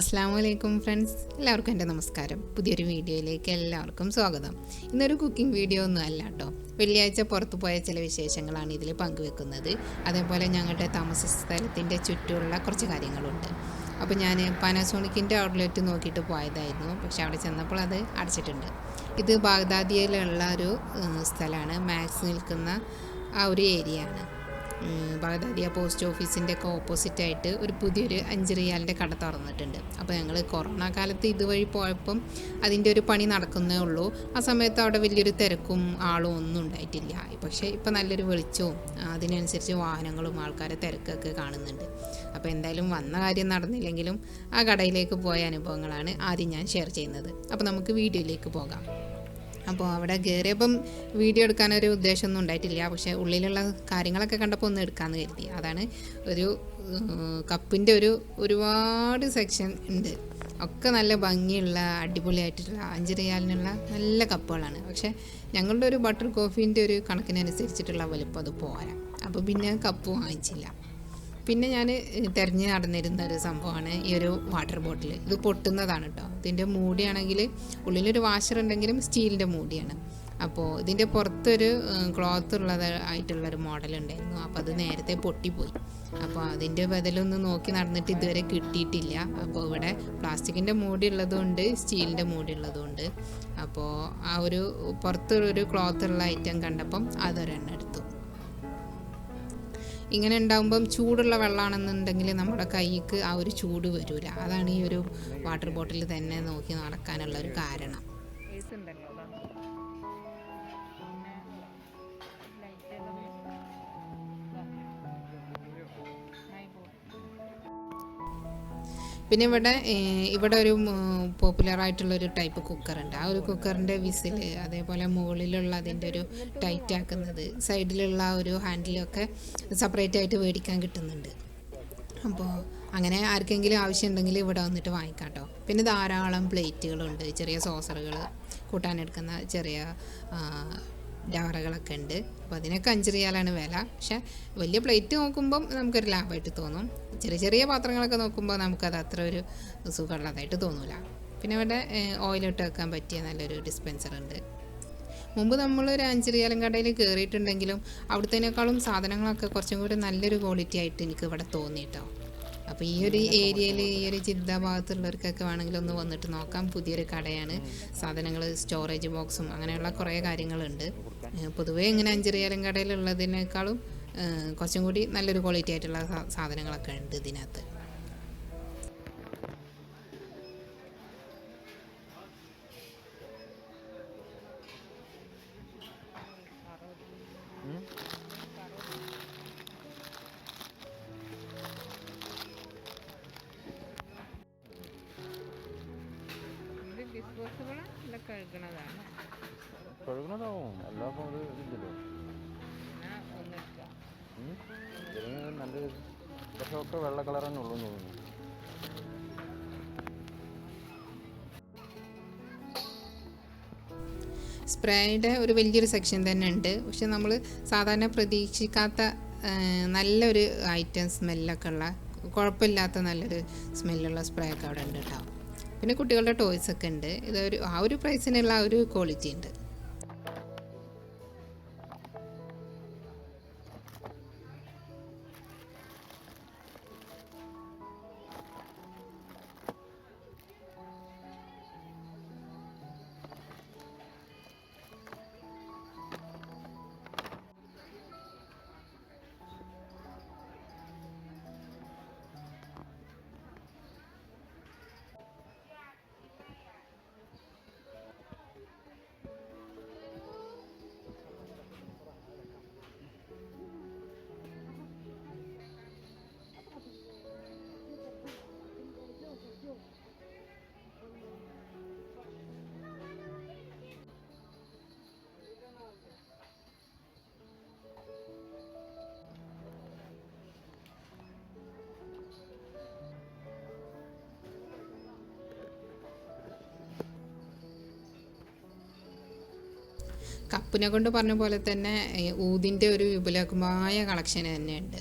അസ്സാം വലൈക്കും ഫ്രണ്ട്സ്. എല്ലാവർക്കും എന്റെ നമസ്കാരം. പുതിയൊരു വീഡിയോയിലേക്ക് എല്ലാവർക്കും സ്വാഗതം. ഇന്നൊരു കുക്കിംഗ് വീഡിയോ ഒന്നും അല്ല കേട്ടോ. വെള്ളിയാഴ്ച പുറത്തു പോയ ചില വിശേഷങ്ങളാണ് ഇതിൽ പങ്കുവെക്കുന്നത്. അതേപോലെ ഞങ്ങളുടെ താമസ സ്ഥലത്തിന്റെ ചുറ്റുമുള്ള കുറച്ച് കാര്യങ്ങളുണ്ട്. അപ്പോൾ ഞാൻ പാനസോണിക്കിന്റെ ഔട്ട്ലെറ്റ് നോക്കിയിട്ട് പോയതായിരുന്നു. പക്ഷേ അവിടെ ചെന്നപ്പോൾ അത് അടച്ചിട്ടുണ്ട്. ഇത് ബാഗ്ദാദിയയിലുള്ള ഒരു സ്ഥലമാണ്. മാക്സ് നിൽക്കുന്ന ആ ഒരു ഏരിയ ആണ് ബാഗ്ദാദിയ പോസ്റ്റ് ഓഫീസിന്റെ ഒക്കെ ഓപ്പോസിറ്റായിട്ട് ഒരു പുതിയൊരു അഞ്ച് റിയാലിന്റെ കട തുറന്നിട്ടുണ്ട്. അപ്പോൾ ഞങ്ങൾ കൊറോണ കാലത്ത് ഇതുവഴി പോയപ്പം അതിന്റെ ഒരു പണി നടക്കുന്നേ ഉള്ളൂ. ആ സമയത്ത് അവിടെ വലിയൊരു തിരക്കും ആളും ഒന്നും ഉണ്ടായിട്ടില്ല. പക്ഷേ ഇപ്പോൾ നല്ലൊരു വെളിച്ചവും അതിനനുസരിച്ച് വാഹനങ്ങളും ആൾക്കാരെ തിരക്കൊക്കെ കാണുന്നുണ്ട്. അപ്പോൾ എന്തായാലും വന്ന കാര്യം നടന്നില്ലെങ്കിലും ആ കടയിലേക്ക് പോയ അനുഭവങ്ങളാണ് ആദ്യം ഞാൻ ഷെയർ ചെയ്യുന്നത്. അപ്പോൾ നമുക്ക് വീഡിയോയിലേക്ക് പോകാം. അപ്പോൾ അവിടെ കയറിയപ്പം വീഡിയോ എടുക്കാനൊരു ഉദ്ദേശമൊന്നും ഉണ്ടായിട്ടില്ല. പക്ഷേ ഉള്ളിലുള്ള കാര്യങ്ങളൊക്കെ കണ്ടപ്പോൾ ഒന്ന് എടുക്കാമെന്ന് കരുതി. അതാണ് ഒരു കപ്പിന്റെ ഒരു ഒരുപാട് സെക്ഷൻ ഉണ്ട്. ഒക്കെ നല്ല ഭംഗിയുള്ള അടിപൊളിയായിട്ടുള്ള അഞ്ച് റിയാലിനുള്ള നല്ല കപ്പുകളാണ്. പക്ഷേ ഞങ്ങളുടെ ഒരു ബട്ടർ കോഫീന്റെ ഒരു കണക്കിനനുസരിച്ചിട്ടുള്ള വലുപ്പം അത് പോരാ. അപ്പോൾ പിന്നെ കപ്പ് വാങ്ങിച്ചില്ല. പിന്നെ ഞാൻ തിരഞ്ഞു നടന്നിരുന്ന ഒരു സംഭവമാണ് ഈ ഒരു വാട്ടർ ബോട്ടിൽ ഇത് പൊട്ടുന്നതാണ് കേട്ടോ ഇതിന്റെ മൂടിയാണെങ്കിൽ ഉള്ളിലൊരു വാഷർ ഉണ്ടെങ്കിലും സ്റ്റീലിന്റെ മൂടിയാണ്. അപ്പോൾ ഇതിന്റെ പുറത്തൊരു ക്ലോത്ത് ഉള്ളത് ആയിട്ടുള്ളൊരു മോഡൽ ഉണ്ടായിരുന്നു അപ്പോൾ അത് നേരത്തെ പൊട്ടിപ്പോയി. അപ്പോൾ അതിന്റെ ബദലൊന്ന് നോക്കി നടന്നിട്ട് ഇതുവരെ കിട്ടിയിട്ടില്ല. അപ്പോൾ ഇവിടെ പ്ലാസ്റ്റിക്കിന്റെ മൂടി ഉള്ളതുകൊണ്ട് സ്റ്റീലിന്റെ മൂടി ഉള്ളതുകൊണ്ട് അപ്പോൾ ആ ഒരു പുറത്തൊരു ക്ലോത്ത് ഉള്ള ഐറ്റം കണ്ടപ്പം അതൊരെണ്ണം എടുത്തു. ഇങ്ങനെ ഉണ്ടാകുമ്പം ചൂടുള്ള വെള്ളമാണെന്നുണ്ടെങ്കിൽ നമ്മുടെ കൈക്ക് ആ ഒരു ചൂട് വരില്ല അതാണ് ഈ ഒരു വാട്ടർ ബോട്ടിൽ തന്നെ നോക്കി നടക്കാനുള്ള ഒരു കാരണം. പിന്നെ ഇവിടെ ഇവിടെ ഒരു പോപ്പുലർ ആയിട്ടുള്ള ഒരു ടൈപ്പ് കുക്കറുണ്ട്. ആ ഒരു കുക്കറിന്റെ വിസിൽ അതേപോലെ മുകളിലുള്ള അതിന്റെ ഒരു ടൈറ്റ് ആക്കുന്നത് സൈഡിലുള്ള ആ ഒരു ഹാൻഡിലൊക്കെ സെപ്പറേറ്റ് ആയിട്ട് മേടിക്കാൻ കിട്ടുന്നുണ്ട്. അപ്പോൾ അങ്ങനെ ആർക്കെങ്കിലും ആവശ്യമുണ്ടെങ്കിൽ ഇവിടെ വന്നിട്ട് വാങ്ങിക്കാം കേട്ടോ പിന്നെ ധാരാളം പ്ലേറ്റുകളുണ്ട് ചെറിയ സോസറുകൾ കൂട്ടാനെടുക്കുന്ന ചെറിയ ആ, ജാറകളൊക്കെ ഉണ്ട്. അപ്പോൾ അതിനൊക്കെ അഞ്ച് റിയാലാണ് വില. പക്ഷേ വലിയ പ്ലേറ്റ് നോക്കുമ്പം നമുക്കൊരു ലാഭമായിട്ട് തോന്നും. ചെറിയ ചെറിയ പാത്രങ്ങളൊക്കെ നോക്കുമ്പോൾ നമുക്കത് അത്ര ഒരു സുഖമുള്ളതായിട്ട് തോന്നില്ല പിന്നെ ഇവിടെ ഓയിലിട്ട് വെക്കാൻ പറ്റിയ നല്ലൊരു ഡിസ്പെൻസർ ഉണ്ട്. മുമ്പ് നമ്മൾ ഒരു അഞ്ചിറിയാലും കടയിൽ കയറിയിട്ടുണ്ടെങ്കിലും അവിടുത്തേക്കാളും സാധനങ്ങളൊക്കെ കുറച്ചും കൂടി നല്ലൊരു ക്വാളിറ്റി ആയിട്ട് എനിക്ക് ഇവിടെ തോന്നി കേട്ടോ അപ്പോൾ ഈ ഒരു ഏരിയയിൽ ഈ ഒരു ജിദ്ദ ഭാഗത്തുള്ളവർക്കൊക്കെ വേണമെങ്കിൽ ഒന്ന് വന്നിട്ട് നോക്കാം. പുതിയൊരു കടയാണ്. സാധനങ്ങൾ സ്റ്റോറേജ് ബോക്സും അങ്ങനെയുള്ള കുറേ കാര്യങ്ങളുണ്ട്. പൊതുവേ ഇങ്ങനെ അഞ്ചിറിയാലും കടയിലുള്ളതിനേക്കാളും കുറച്ചും കൂടി നല്ലൊരു ക്വാളിറ്റി ആയിട്ടുള്ള സാധനങ്ങളൊക്കെ ഉണ്ട് ഇതിനകത്ത്. കഴുകണതാണ്. കഴുകണതാവും. അല്ലാപ്പം അത് ഇതില്ലല്ലോ. ഇതിന് നല്ല പക്ഷെ ഒക്കെ വെള്ള കളർ തന്നെ ഉള്ളൂ തോന്നുന്നു. സ്പ്രേയുടെ ഒരു വലിയൊരു സെക്ഷൻ തന്നെ ഉണ്ട്. പക്ഷെ നമ്മൾ സാധാരണ പ്രതീക്ഷിക്കാത്ത നല്ലൊരു ഐറ്റം സ്മെല്ലൊക്കെ ഉള്ള കുഴപ്പമില്ലാത്ത നല്ലൊരു സ്മെല്ലുള്ള സ്പ്രേ ഒക്കെ അവിടെ ഉണ്ട് കേട്ടോ. പിന്നെ കുട്ടികളുടെ ടോയ്സ് ഒക്കെ ഉണ്ട്. ഇതൊരു ആ ഒരു പ്രൈസിനുള്ള ആ ഒരു ക്വാളിറ്റി ഉണ്ട്. കപ്പിനെ കൊണ്ട് പറഞ്ഞ പോലെ തന്നെ ഊതിന്റെ ഒരു വിപുലമായ കളക്ഷൻ തന്നെയുണ്ട്.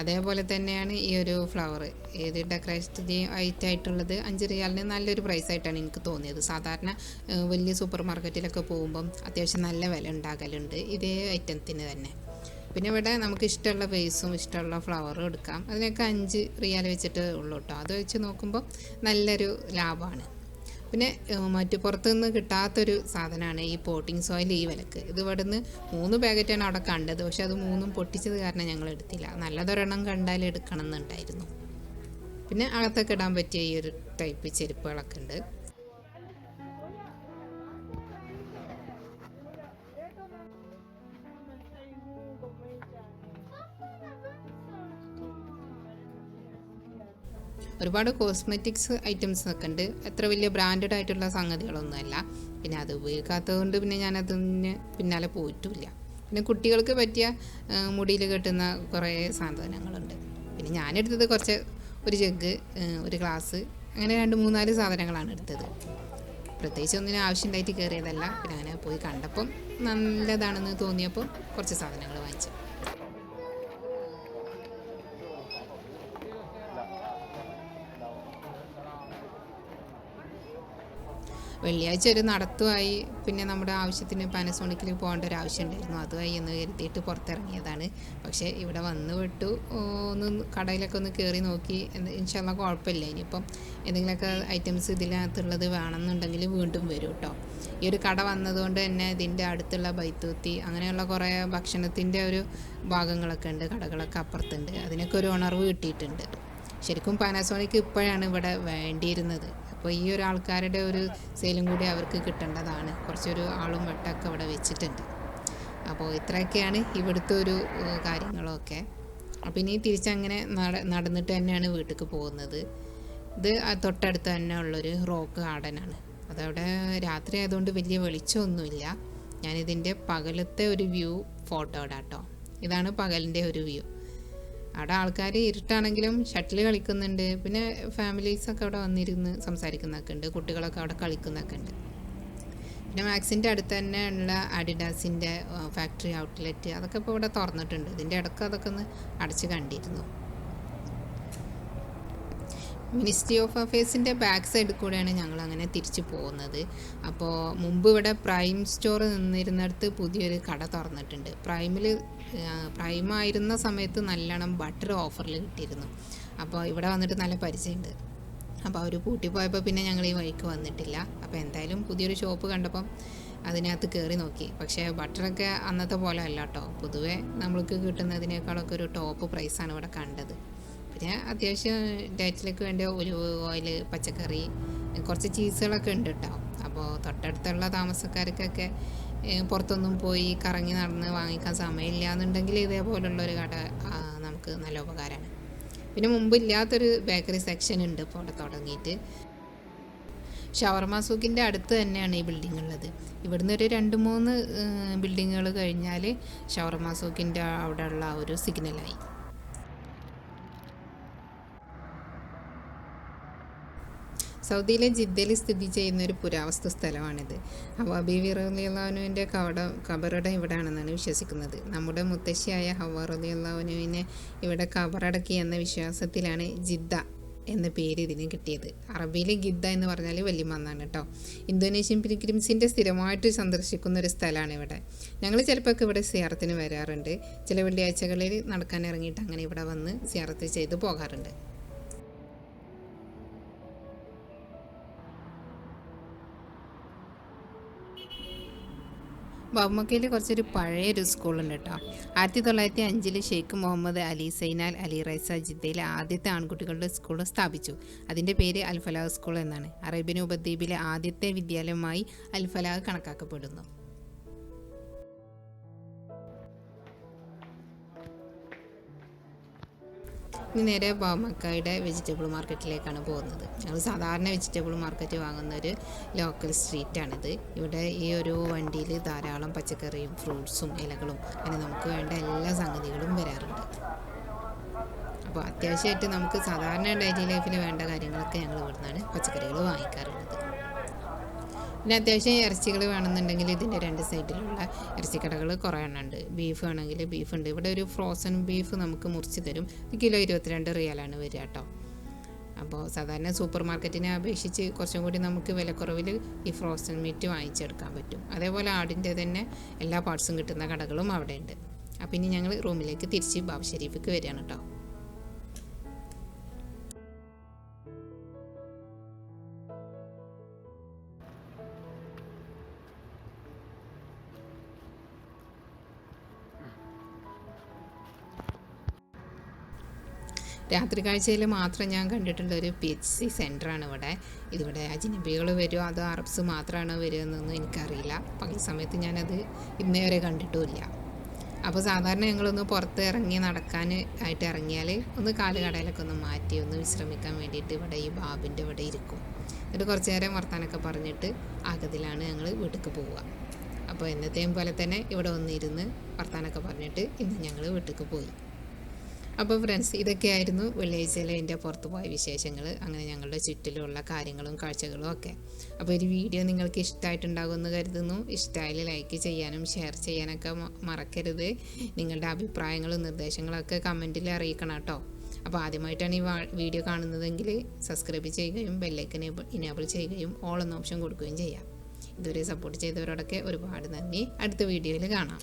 അതേപോലെ തന്നെയാണ് ഈ ഒരു ഫ്ലവർ ഏത് ഡെക്കറേഷൻ ഐറ്റം ആയിട്ടുള്ളത് അഞ്ച് റിയാലിന് നല്ലൊരു പ്രൈസ് ആയിട്ടാണ് എനിക്ക് തോന്നിയത്. സാധാരണ വലിയ സൂപ്പർ മാർക്കറ്റിലൊക്കെ പോകുമ്പം അത്യാവശ്യം നല്ല വില ഉണ്ടാകലുണ്ട് ഇതേ ഐറ്റത്തിന് തന്നെ. പിന്നെ ഇവിടെ നമുക്ക് ഇഷ്ടമുള്ള ബേസും ഇഷ്ടമുള്ള ഫ്ലവറും എടുക്കാം. അതിനൊക്കെ അഞ്ച് റിയാൽ വെച്ചിട്ട് ഉള്ളൂ കേട്ടോ. അത് വെച്ച് നോക്കുമ്പോൾ നല്ലൊരു ലാഭമാണ്. പിന്നെ മറ്റു പുറത്തുനിന്ന് കിട്ടാത്തൊരു സാധനമാണ് ഈ പോട്ടിംഗ് സോയിൽ ഈ വിലക്ക്. ഇത് ഇവിടുന്ന് മൂന്ന് പാക്കറ്റാണ് അവിടെ കണ്ടത്. പക്ഷെ അത് മൂന്നും പൊട്ടിച്ചത് കാരണം ഞങ്ങൾ എടുത്തില്ല. നല്ലതൊരെണ്ണം കണ്ടാൽ എടുക്കണം എന്നുണ്ടായിരുന്നു പിന്നെ അകത്തൊക്കെ ഇടാൻ പറ്റിയ ഈ ഒരു ടൈപ്പ് ചെരുപ്പുകളൊക്കെ ഉണ്ട്. ഒരുപാട് കോസ്മെറ്റിക്സ് ഐറ്റംസ് ഒക്കെ ഉണ്ട്. എത്ര വലിയ ബ്രാൻഡഡ് ആയിട്ടുള്ള സംഗതികളൊന്നുമല്ല. പിന്നെ അത് ഉപയോഗിക്കാത്തത് കൊണ്ട് പിന്നെ ഞാനതിന് പിന്നാലെ പോയിട്ടുമില്ല പിന്നെ കുട്ടികൾക്ക് പറ്റിയ മുടിയിൽ കെട്ടുന്ന കുറേ സാധനങ്ങളുണ്ട്. പിന്നെ ഞാനെടുത്തത് കുറച്ച് ഒരു ജഗ് ഒരു ഗ്ലാസ് അങ്ങനെ രണ്ട് മൂന്നാൽ സാധനങ്ങളാണ് എടുത്തത്. പ്രത്യേകിച്ച് ഒന്നിനും ആവശ്യമുണ്ടായിട്ട് കയറിയതല്ല. പിന്നെ അങ്ങനെ പോയി കണ്ടപ്പം നല്ലതാണെന്ന് തോന്നിയപ്പോൾ കുറച്ച് സാധനങ്ങൾ വാങ്ങിച്ചു. വെള്ളിയാഴ്ച ഒരു നടത്തുമായി പിന്നെ നമ്മുടെ ആവശ്യത്തിന് പാനസോണിക്കിൽ പോകേണ്ട ഒരു ആവശ്യം ഉണ്ടായിരുന്നു അതുമായി എന്ന് കരുതിയിട്ട് പുറത്തിറങ്ങിയതാണ്. പക്ഷേ ഇവിടെ വന്ന് വിട്ടു. ഒന്ന് കടയിലൊക്കെ ഒന്ന് കയറി നോക്കി. ഇൻഷാല്ല കുഴപ്പമില്ല. ഇനിയിപ്പം എന്തെങ്കിലുമൊക്കെ ഐറ്റംസ് ഇതിനകത്തുള്ളത് വേണമെന്നുണ്ടെങ്കിൽ വീണ്ടും വരും കേട്ടോ ഈ ഒരു കട വന്നതുകൊണ്ട് തന്നെ ഇതിന്റെ അടുത്തുള്ള ബൈത്തൂത്തി അങ്ങനെയുള്ള കുറേ ഭക്ഷണത്തിന്റെ ഒരു ഭാഗങ്ങളൊക്കെ ഉണ്ട് കടകളൊക്കെ അപ്പുറത്തുണ്ട്. അതിനൊക്കെ ഒരു ഉണർവ് കിട്ടിയിട്ടുണ്ട്. ശരിക്കും പാനാസോണിക്ക് ഇപ്പോഴാണ് ഇവിടെ വേണ്ടിയിരുന്നത്. അപ്പോൾ ഈ ഒരു ആൾക്കാരുടെ ഒരു സെയിലും കൂടി അവർക്ക് കിട്ടേണ്ടതാണ്. കുറച്ചൊരു ആളും വെട്ടമൊക്കെ അവിടെ വെച്ചിട്ടുണ്ട്. അപ്പോൾ ഇത്രയൊക്കെയാണ് ഇവിടുത്തെ ഒരു കാര്യങ്ങളൊക്കെ. അപ്പോൾ ഇനി തിരിച്ചങ്ങനെ നട നടന്നിട്ട് തന്നെയാണ് വീട്ടിലേക്ക് പോകുന്നത്. ഇത് തൊട്ടടുത്ത് തന്നെ ഉള്ളൊരു റോക്ക് ഗാർഡനാണ്. അതവിടെ രാത്രി ആയതുകൊണ്ട് വലിയ വെളിച്ചമൊന്നുമില്ല. ഞാനിതിന്റെ പകലത്തെ ഒരു വ്യൂ ഫോട്ടോ ഇടാം കേട്ടോ ഇതാണ് പകലിന്റെ ഒരു വ്യൂ. അവിടെ ആൾക്കാർ ഇരുട്ടാണെങ്കിലും ഷട്ടിൽ കളിക്കുന്നുണ്ട്. പിന്നെ ഫാമിലീസൊക്കെ അവിടെ വന്നിരുന്ന് സംസാരിക്കുന്നൊക്കെ ഉണ്ട്. കുട്ടികളൊക്കെ അവിടെ കളിക്കുന്നൊക്കെ ഉണ്ട്. പിന്നെ മാക്സിന്റെ അടുത്ത് തന്നെ ഉള്ള അഡിഡാസിന്റെ ഫാക്ടറി ഔട്ട്ലെറ്റ് അതൊക്കെ ഇപ്പോൾ ഇവിടെ തുറന്നിട്ടുണ്ട്. ഇതിന്റെ ഇടയ്ക്ക് അതൊക്കെ ഒന്ന് അടച്ച് കണ്ടിരുന്നു. മിനിസ്ട്രി ഓഫ് അഫയേഴ്സിന്റെ ബാക്ക് സൈഡിൽ കൂടെയാണ് ഞങ്ങൾ അങ്ങനെ തിരിച്ചു പോകുന്നത്. അപ്പോൾ മുമ്പ് ഇവിടെ പ്രൈം സ്റ്റോർ നിന്നിരുന്നിടത്ത് പുതിയൊരു കട തുറന്നിട്ടുണ്ട്. പ്രൈമിൽ പ്രൈം ആയിരുന്ന സമയത്ത് നല്ലോണം ബട്ടർ ഓഫറിൽ കിട്ടിയിരുന്നു. അപ്പോൾ ഇവിടെ വന്നിട്ട് നല്ല പരിചയമുണ്ട്. അപ്പോൾ അവർ കൂട്ടിപ്പോയപ്പോൾ പിന്നെ ഞങ്ങൾ ഈ വഴിക്ക് വന്നിട്ടില്ല. അപ്പോൾ എന്തായാലും പുതിയൊരു ഷോപ്പ് കണ്ടപ്പം അതിനകത്ത് കയറി നോക്കി. പക്ഷേ ബട്ടറൊക്കെ അന്നത്തെ പോലെ അല്ല കേട്ടോ പൊതുവേ നമ്മൾക്ക് കിട്ടുന്നതിനേക്കാളൊക്കെ ഒരു ടോപ്പ് പ്രൈസാണ് ഇവിടെ കണ്ടത്. പിന്നെ അത്യാവശ്യം ഡയറ്റിലേക്ക് വേണ്ട ഒരു ഓയിൽ പച്ചക്കറി കുറച്ച് ചീസുകളൊക്കെ ഉണ്ട് കേട്ടോ അപ്പോൾ തൊട്ടടുത്തുള്ള താമസക്കാർക്കൊക്കെ പുറത്തൊന്നും പോയി കറങ്ങി നടന്ന് വാങ്ങിക്കാൻ സമയമില്ല എന്നുണ്ടെങ്കിൽ ഇതേപോലുള്ള ഒരു കട നമുക്ക് നല്ല ഉപകാരമാണ്. പിന്നെ മുമ്പ് ഇല്ലാത്തൊരു ബേക്കറി സെക്ഷൻ ഉണ്ട് ഇപ്പോൾ അവിടെ തുടങ്ങിയിട്ട്. ഷവർമ സൂക്കിന്റെ അടുത്ത് തന്നെയാണ് ഈ ബിൽഡിംഗ് ഉള്ളത്. ഇവിടുന്ന് ഒരു രണ്ട് മൂന്ന് ബിൽഡിങ്ങുകൾ കഴിഞ്ഞാൽ ഷവർമ സൂക്കിന്റെ അവിടെയുള്ള ഒരു സിഗ്നലായി സൗദിയിലെ ജിദ്ദയിൽ സ്ഥിതി ചെയ്യുന്ന ഒരു പുരാവസ്തു സ്ഥലമാണിത്. ഹവാബി വിറലിയുള്ളവനുവിന്റെ കവട കബറട ഇവിടെയാണെന്നാണ് വിശ്വസിക്കുന്നത്. നമ്മുടെ മുത്തശ്ശിയായ ഹവ റലിയുള്ളവനുവിനെ ഇവിടെ കബറടക്കി എന്ന വിശ്വാസത്തിലാണ് ജിദ്ദ എന്ന പേര് ഇതിന് കിട്ടിയത്. അറബിയിൽ ഗിദ്ദ എന്ന് പറഞ്ഞാൽ വല്യമ്മ എന്നാണ് കേട്ടോ. ഇന്തോനേഷ്യൻ പിലിഗ്രിംസിന്റെ സ്ഥിരമായിട്ട് സന്ദർശിക്കുന്ന ഒരു സ്ഥലമാണ് ഇവിടെ. ഞങ്ങൾ ചിലപ്പോൾ ഇവിടെ സിയാറത്തിന് വരാറുണ്ട്. ചില വെള്ളിയാഴ്ചകളിൽ നടക്കാൻ ഇറങ്ങിയിട്ട് അങ്ങനെ ഇവിടെ വന്ന് സിയാറത്ത് ചെയ്ത് പോകാറുണ്ട്. ബാബുമക്കയിൽ കുറച്ചൊരു പഴയൊരു സ്കൂളുണ്ട് കേട്ടോ ആയിരത്തി തൊള്ളായിരത്തി അഞ്ചിൽ Sheikh Mohammed Ali Zainal Ali Reza ജിദ്ദയിലെ ആദ്യത്തെ ആൺകുട്ടികളുടെ സ്കൂൾ സ്ഥാപിച്ചു. അതിന്റെ പേര് അൽഫലാഹ് സ്കൂൾ എന്നാണ്. അറേബ്യൻ ഉപദ്വീപിലെ ആദ്യത്തെ വിദ്യാലയമായി അൽഫലാഹ് കണക്കാക്കപ്പെടുന്നു. ഇനി നേരെ ബാമക്കായുടെ വെജിറ്റബിൾ മാർക്കറ്റിലേക്കാണ് പോകുന്നത്. ഞങ്ങൾ സാധാരണ വെജിറ്റബിൾ മാർക്കറ്റ് വാങ്ങുന്ന ഒരു ലോക്കൽ സ്ട്രീറ്റാണിത്. ഇവിടെ ഈ ഒരു വണ്ടിയിൽ ധാരാളം പച്ചക്കറിയും ഫ്രൂട്ട്സും ഇലകളും അങ്ങനെ നമുക്ക് വേണ്ട എല്ലാ സംഗതികളും വരാറുണ്ട്. അപ്പോൾ അത്യാവശ്യമായിട്ട് നമുക്ക് സാധാരണ ഡെയിലി ലൈഫിൽ വേണ്ട കാര്യങ്ങളൊക്കെ ഞങ്ങൾ ഇവിടുന്നാണ് പച്ചക്കറികൾ വാങ്ങിക്കാറുള്ളത്. പിന്നെ അത്യാവശ്യം ഇറച്ചികൾ വേണമെന്നുണ്ടെങ്കിൽ ഇതിന്റെ രണ്ട് സൈഡിലുള്ള ഇറച്ചിക്കടകൾ കുറേ എണ്ണം ഉണ്ട്. ബീഫ് ആണെങ്കിൽ ബീഫ് ഉണ്ട്. ഇവിടെ ഒരു ഫ്രോസൺ ബീഫ് നമുക്ക് മുറിച്ച് തരും. കിലോ ഇരുപത്തിരണ്ട് റിയാലാണ് വരിക കേട്ടോ. അപ്പോൾ സാധാരണ സൂപ്പർ മാർക്കറ്റിനെ അപേക്ഷിച്ച് കുറച്ചും കൂടി നമുക്ക് വിലക്കുറവിൽ ഈ ഫ്രോസൺ മീറ്റ് വാങ്ങിച്ചെടുക്കാൻ പറ്റും. അതേപോലെ ആടിന്റെ തന്നെ എല്ലാ പാർട്സും കിട്ടുന്ന കടകളും അവിടെ ഉണ്ട് അപ്പോൾ ഇനി ഞങ്ങൾ റൂമിലേക്ക് തിരിച്ച് ബാബ് ഷെരീഫിക്ക് വരികയാണ് കേട്ടോ. രാത്രി കാഴ്ചയിൽ മാത്രം ഞാൻ കണ്ടിട്ടുള്ള ഒരു പി എച്ച് സി സെന്ററാണ് ഇവിടെ. ഇതിവിടെ അജിനബികൾ വരുമോ അതോ അറബ്സ് മാത്രമാണോ വരിക എന്നൊന്നും എനിക്കറിയില്ല പകൽ സമയത്ത് ഞാനത് ഇന്നേ വരെ കണ്ടിട്ടുമില്ല. അപ്പോൾ സാധാരണ ഞങ്ങളൊന്ന് പുറത്ത് ഇറങ്ങി നടക്കാൻ ആയിട്ട് ഇറങ്ങിയാൽ ഒന്ന് കാലുകടയിലൊക്കെ ഒന്ന് മാറ്റി ഒന്ന് വിശ്രമിക്കാൻ വേണ്ടിയിട്ട് ഇവിടെ ഈ ബാബിന്റെ ഇവിടെ ഇരിക്കും. എന്നിട്ട് കുറച്ച് നേരം വർത്താനൊക്കെ പറഞ്ഞിട്ട് ആകത്തിലാണ് ഞങ്ങൾ വീട്ടിലേക്ക് പോവുക. അപ്പോൾ എന്നത്തെയും പോലെ തന്നെ ഇവിടെ വന്നിരുന്ന് വർത്താനൊക്കെ പറഞ്ഞിട്ട് ഇന്ന് ഞങ്ങൾ വീട്ടിലേക്ക് പോയി. അപ്പോൾ ഫ്രണ്ട്സ് ഇതൊക്കെയായിരുന്നു വെള്ളിയാഴ്ചയിലെ എന്റെ പുറത്ത് പോയ വിശേഷങ്ങൾ അങ്ങനെ ഞങ്ങളുടെ ചുറ്റിലുള്ള കാര്യങ്ങളും കാഴ്ചകളും ഒക്കെ. അപ്പോൾ ഒരു വീഡിയോ നിങ്ങൾക്ക് ഇഷ്ടമായിട്ടുണ്ടാകുമെന്ന് കരുതുന്നു. ഇഷ്ടമായാൽ ലൈക്ക് ചെയ്യാനും ഷെയർ ചെയ്യാനൊക്കെ മറക്കരുത്. നിങ്ങളുടെ അഭിപ്രായങ്ങളും നിർദ്ദേശങ്ങളൊക്കെ കമന്റിൽ അറിയിക്കണം കേട്ടോ. അപ്പോൾ ആദ്യമായിട്ടാണ് ഈ വീഡിയോ കാണുന്നതെങ്കിൽ സബ്സ്ക്രൈബ് ചെയ്യുകയും ബെല്ലൈക്കൻ ഇനേബിൾ ചെയ്യുകയും ഓൾ എന്ന ഓപ്ഷൻ കൊടുക്കുകയും ചെയ്യാം. ഇതുവരെ സപ്പോർട്ട് ചെയ്തവരോടൊക്കെ ഒരുപാട് നന്ദി. അടുത്ത വീഡിയോയിൽ കാണാം.